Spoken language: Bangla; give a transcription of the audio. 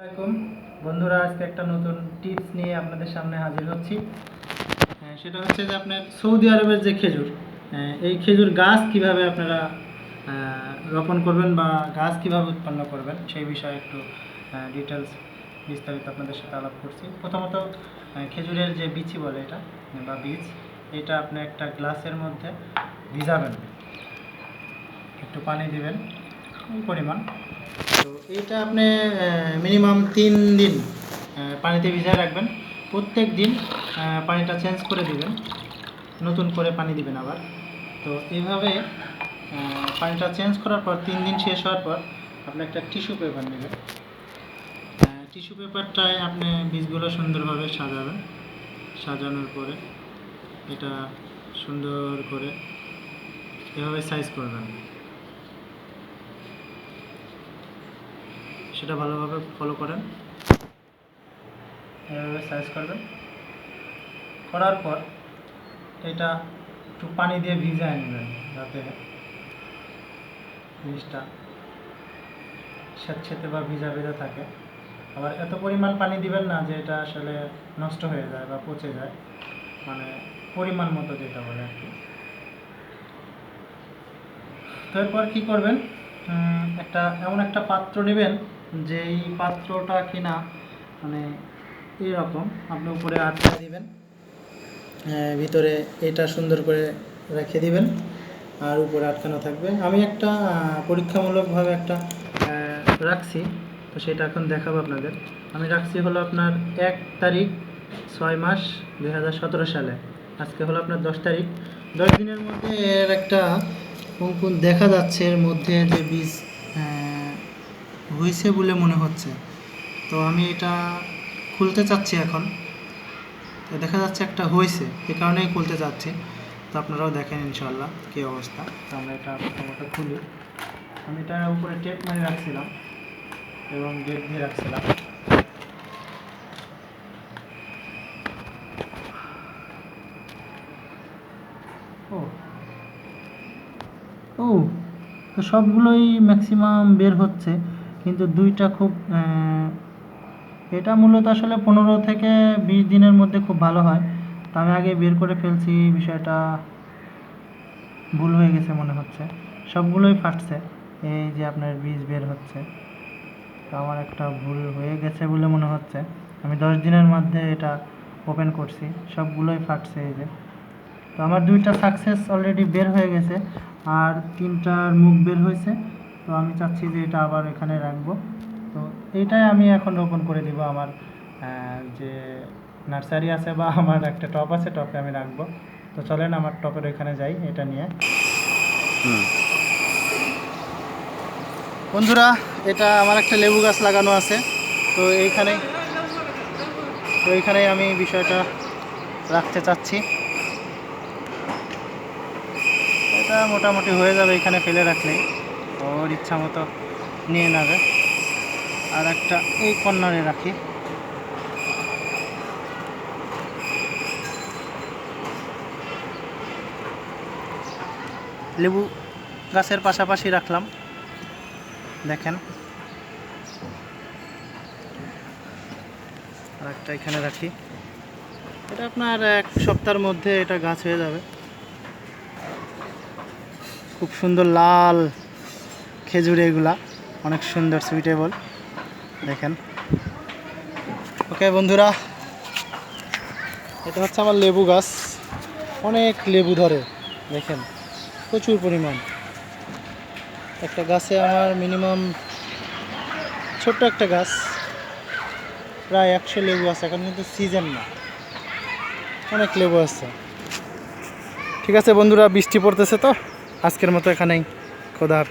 আসসালামাইকুম বন্ধুরা আজকে একটা নতুন টিপস নিয়ে আপনাদের সামনে হাজির হচ্ছি। হ্যাঁ, সেটা হচ্ছে যে আপনার সৌদি আরবের যে খেজুর হ্যাঁ, এই খেজুর গাছ কীভাবে আপনারা রোপণ করবেন বা গাছ কীভাবে উৎপন্ন করবেন সেই বিষয়ে একটু ডিটেলস বিস্তারিত আপনাদের সাথে আলাপ করছি। প্রথমত খেজুরের যে বিচি বলে এটা বা বীজ এটা আপনি একটা গ্লাসের মধ্যে ভিজাবেন। একটু পানি দিবেন। পরিমাণ। তো এইটা আপনি মিনিমাম তিন দিন পানিতে ভিজায় রাখবেন। প্রত্যেক দিন পানিটা চেঞ্জ করে দিবেন। নতুন করে পানি দিবেন আবার। তো এইভাবে পানিটা চেঞ্জ করার পর, তিন দিন শেষ হওয়ার পর, আপনি একটা টিস্যু পেপার নেবেন। টিস্যু পেপারটায় আপনি বীজগুলো সুন্দরভাবে সাজাবেন। সাজানোর পরে এটা সুন্দর করে এভাবে সাইজ করবেন। সেটা ভালোভাবে ফলো করেন। এভাবে সাইজ করবেন। করার পর এটা একটু পানি দিয়ে ভিজায় নেবেন যাতে জিনিসটা স্যাঁতসেঁতে বা ভিজা ভিজা থাকে। আবার এত পরিমাণ পানি দিবেন না যে এটা আসলে নষ্ট হয়ে যায় বা পচে যায়। মানে পরিমাণ মতো যেটা বলে আর কি। তো এরপর কী করবেন? একটা, এমন একটা পাত্র নেবেন যেই পাত্রটা কিনা মানে এরকম আপনি উপরে আটকে দিবেন। ভিতরে এটা সুন্দর করে রেখে দিবেন, আর উপরে আটকানো থাকবে। আমি একটা পরীক্ষামূলকভাবে একটা রাখছি, তো সেটা এখন দেখাবো আপনাদের। আমি রাখছি হলো আপনার এক তারিখ, ছয় মাস, দুই হাজার সতেরো সালে। আজকে হলো আপনার দশ তারিখ। দশ দিনের মধ্যে এর একটা, কোন দেখা যাচ্ছে এর মধ্যে যে বীজ হয়েছে বলে মনে হচ্ছে। তো আমি এটা খুলতে চাচ্ছি এখন। তো দেখা যাচ্ছে একটা হয়েছে এ কারণেই খুলতে চাচ্ছি। তো আপনারাও দেখেন ইনশাল্লাহ কী অবস্থা। তো আমরা এটা প্রথমত খুলি। আমি এটা উপরে টেপ মেরে রাখছিলাম এবং গেট দিয়ে রাখছিলাম। ও। ও, তো সবগুলোই ম্যাক্সিমাম বের হচ্ছে। কিন্তু দুইটা খুব এটা মূলত আসলে পনেরো থেকে বিশ দিনের মধ্যে খুব ভালো হয়। তো আমি আগে বের করে ফেলছি, বিষয়টা ভুল হয়ে গেছে মনে হচ্ছে। সবগুলোই ফাটছে, এই যে আপনার বীজ বের হচ্ছে। তো আমার একটা ভুল হয়ে গেছে বলে মনে হচ্ছে। আমি দশ দিনের মধ্যে এটা ওপেন করছি, সবগুলোই ফাটছে এই যে। তো আমার দুইটা সাকসেস অলরেডি বের হয়ে গেছে, আর তিনটার মুখ বের হয়েছে। তো আমি চাচ্ছি যে এটা আবার এখানে রাখব। তো এইটাই আমি এখন রোপণ করে দিব আমার যে নার্সারি আছে বা আমার একটা টপ আছে টপে আমি রাখব। তো চলেন আমার টপের ওইখানে যাই এটা নিয়ে। বন্ধুরা এটা আমার একটা লেবু গাছ লাগানো আছে। তো এইখানে তো এইখানেই আমি বিষয়টা রাখতে চাচ্ছি। এটা মোটামুটি হয়ে যাবে এখানে ফেলে রাখলেই। ওর ইচ্ছা মতো নিয়ে নেবে। আর একটা এই কর্নারে রাখি। লেবু গাছের পাশাপাশি রাখলাম। দেখেন। আর একটা এখানে রাখি। এটা আপনার এক সপ্তাহের মধ্যে এটা গাছ হয়ে যাবে। খুব সুন্দর লাল খেজুর এগুলা, অনেক সুন্দর সুইটেবল দেখেন। ওকে বন্ধুরা, এটা হচ্ছে আমার লেবু গাছ। অনেক লেবু ধরে, দেখেন, প্রচুর পরিমাণ। একটা গাছে আমার মিনিমাম ছোট্ট একটা গাছ, প্রায় একশো লেবু আছে, এখন কিন্তু সিজন না। অনেক লেবু আছে। ঠিক আছে বন্ধুরা, বৃষ্টি পড়তেছে তো? আজকের মতো এখানেই। খোদা হাফেজ।